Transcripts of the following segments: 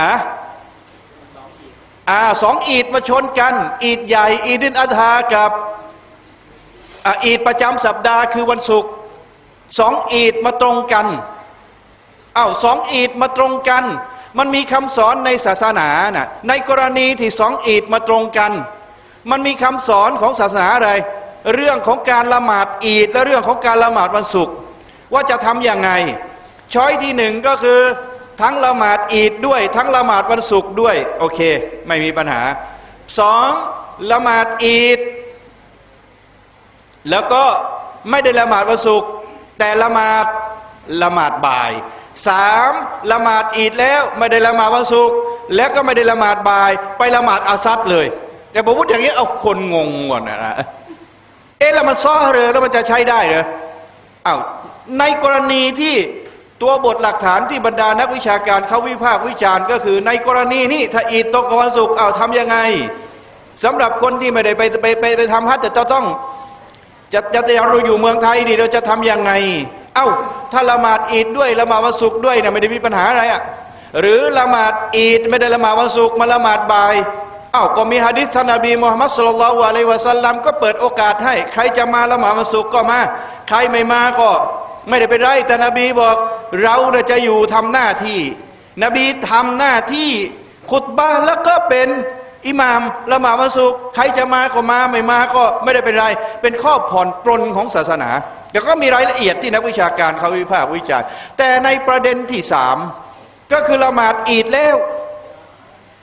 อะอ่าสองอีดมาชนกัน อีดใหญ่ อีดินอัฐากับอะอีดประจำสัปดาห์คือวันศุกร์สองอีดมาตรงกันอ้าวสองอีดมาตรงกัน มันมีคำสอนในศาสนาน่ะในกรณีที่สองอีดมาตรงกัน มันมีคำสอนของศาสนาอะไร เรื่องของการละหมาดอีดและเรื่องของการละหมาดวันศุกร์ว่าจะทำยังไงช้อยที่หนึ่งก็คือ ทั้งละหมาดอีดด้วย ทั้งละหมาดวันศุกร์ด้วย โอเค ไม่มีปัญหาสองละหมาดอีด แล้วก็ไม่ได้ละหมาดวันศุกร์แต่ละหมาดละหมาดบ่ายสามละหมาดอีดแล้วไม่ได้ละหมาดวันศุกร์แล้วก็ไม่ได้ละหมาดบ่าย ไปละหมาดอาซัดเลย แต่ผมพูดอย่างนี้เอาคนงงหมดนะนะเอ๊ะแล้วมันซ้อเหรอแล้วมันจะใช้ได้เหรออ้าวในกรณีที่ ตัวบทหลักฐานที่บรรดานักวิชาการเขาวิพากษ์วิจารณ์ก็คือ ในกรณีนี้ถ้าอีดตกกับวันศุกร์เอาทำยังไงสำหรับคนที่ไม่ได้ไปไปไปไปทำฮัจญ์แต่จะต้องจะจะจะเราอยู่เมืองไทยนี่เราจะทำยังไง เอ้า ถ้าละหมาดอีดด้วยละหมาดวันศุกร์ด้วยเนี่ยไม่ได้มีปัญหาอะไรอะ่ะหรือละหมาดอีดไม่ได้ละหมาดวันศุกร์มาละหมาดบ่ายเอ้าก็มีฮะดิษท่านนบีมุฮัมมัดสุลลัลลอฮุอะลัยวะสัลลัมก็เปิดโอกาสให้ ใครจะมาละหมาดวันศุกร์ก็มา ใครไม่มาก็ ไม่ได้เป็นไรแต่นบีบอก เราจะอยู่ทำหน้าที่ นบีทำหน้าที่ขุตบาห์แล้วก็เป็นอิหมามละหมาดวันศุกร์ใครจะมาก็มาไม่มาก็ไม่ได้เป็นไร เป็นข้อผ่อนปรนของศาสนาเดี๋ยวก็มีรายละเอียดที่นักวิชาการเขาวิพากษ์วิจารณ์แต่ในประเด็นที่สามก็คือละหมาดอีดแล้ว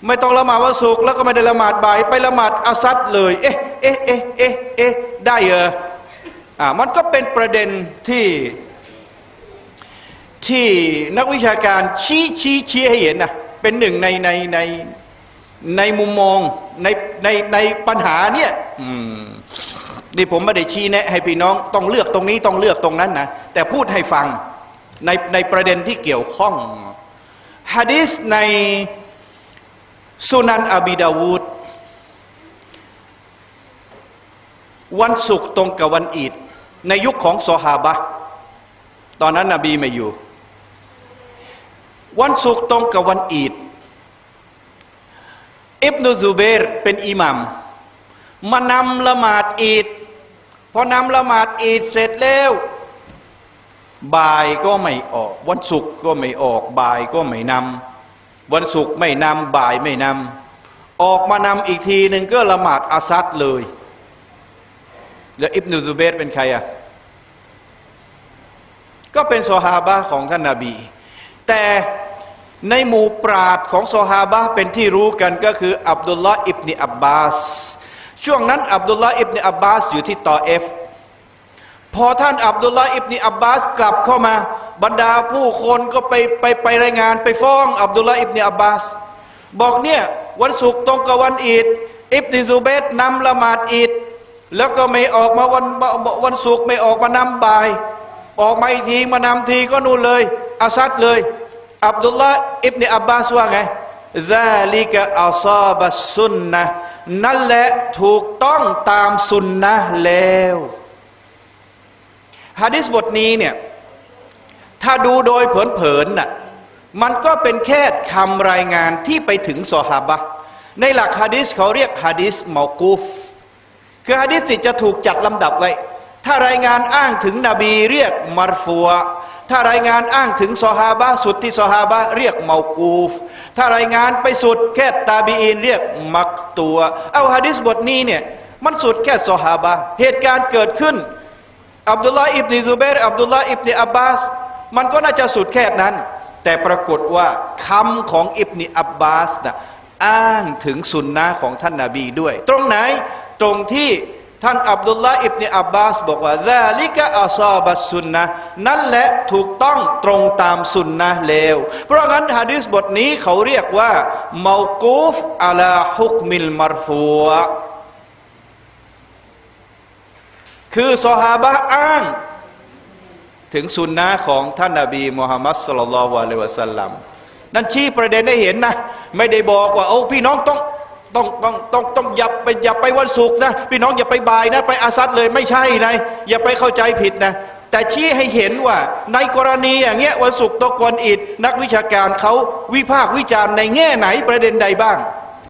ไม่ต้องละหมาดวันศุกร์แล้วก็ไม่ได้ละหมาดบ่ายไปละหมาดอาซัดเลย เอ๊ะเอ๊ะเอ๊ะเอ๊ะเอ๊ะได้เหรออ่ามันก็เป็นประเด็นที่ ที่นักวิชาการชี้ชี้ชี้ให้เห็นนะเป็นหนึ่งในในในในมุมมองในในในปัญหาเนี่ยนี่ผมไม่ได้ชี้แนะให้พี่น้องต้องเลือกตรงนี้ต้องเลือกตรงนั้นนะแต่พูดให้ฟังในในประเด็นที่เกี่ยวข้องฮะดิษในสุนันอบีดาวูดวันศุกร์ตรงกับวันอีด ในยุคของซอฮาบะตอนนั้นนบีไม่อยู่ วันศุกร์ตรงกับวันอีดอิบนุซูเบรเป็นอิหมัมมานำละหมาดอีดพอนำละหมาดอีดเสร็จแล้วบ่ายก็ไม่ออก วันศุกร์ก็ไม่ออกบ่ายก็ไม่นำวันศุกร์ไม่นำบ่ายไม่นำออกมานำอีกทีหนึ่งก็ละหมาดอาซัดเลย แล้วอิบนุซูเบรเป็นใครอะก็เป็นซอฮาบะของท่านนาบี แต่ ในหมู่ปราดของซอฮาบะเป็นที่รู้กันก็คืออับดุลลาห์อิบเนอับบาส ช่วงนั้นอับดุลลาห์อิบเนอับบาสอยู่ที่ตอเอฟ พอท่านอับดุลลาห์อิบเนอับบาสกลับเข้ามา บรรดาผู้คนก็ไปไปไปรายงานไปฟ้องอับดุลลาห์อิบเนอับบาส บอกเนี่ยวันศุกร์ตรงกับวันอีดอิบนิซูเบตนำละหมาดอีดแล้วก็ไม่ออกมาวันวันศุกร์ไม่ออกมานำบ่าย ออกมาอีกทีมานำทีก็นู่นเลยอาซัดเลย อับดุลลาห์อิบเนอับบาสว่าไงซาลิกะอัซาบัสซุนนะนั่นแหละถูกต้องตามสุนนะแล้วฮะดิษบทนี้เนี่ยถ้าดูโดยเผินๆน่ะมันก็เป็นแค่คำรายงานที่ไปถึงซอฮาบะในหลักฮะดิษเขาเรียกฮะดิษมากูฟคือฮะดิษนี่จะถูกจัดลำดับไว้ ถ้ารายงานอ้างถึงนบีเรียกมารฟัว ถ้ารายงานอ้างถึงซอฮาบะสุดที่ซอฮาบะเรียกเมากูฟ ถ้ารายงานไปสุดแค่ตาบีอินเรียกมักตัว เอาฮะดิษบทนี้เนี่ยมันสุดแค่ซอฮาบะเหตุการณ์เกิดขึ้นอับดุลลาอิบนิซูเบรอับดุลลาอิบนิอับบาสมันก็น่าจะสุดแค่นั้น แต่ปรากฏว่าคำของอิบนิอับบาสนะอ้างถึงสุนนะของท่านนาบีด้วย ตรงไหนตรงที่ ท่านอับดุลลาอิบเนอับบาสบอกว่าซาลิกะอัซาบัสสุนนะนั่นแหละถูกต้องตรงตามสุนนะแล้วเพราะงั้นฮะดิษบทนี้เขาเรียกว่าเมากูฟอัลาฮุกมิลมารฟูอะคือซอฮาบะอ้าง ถึงสุนนะของท่านนาบีมุฮัมมัดสุลลัลลอฮุอะลัยวะสัลลัมนั่นชี้ประเด็นได้เห็นนะ ไม่ได้บอกว่าโอ้พี่น้องต้อง ต้องต้องต้องต้องอย่าไปอย่าไปวันศุกร์นะพี่น้องอย่าไปบ่ายนะ ไปอาซัดเลยไม่ใช่นะอย่าไปเข้าใจผิดนะ แต่ชี้ให้เห็นว่าในกรณีอย่างเงี้ยวันศุกร์ตะกอนอิดนักวิชาการเขาวิพากษ์วิจารณ์ในแง่ไหนประเด็นใดบ้าง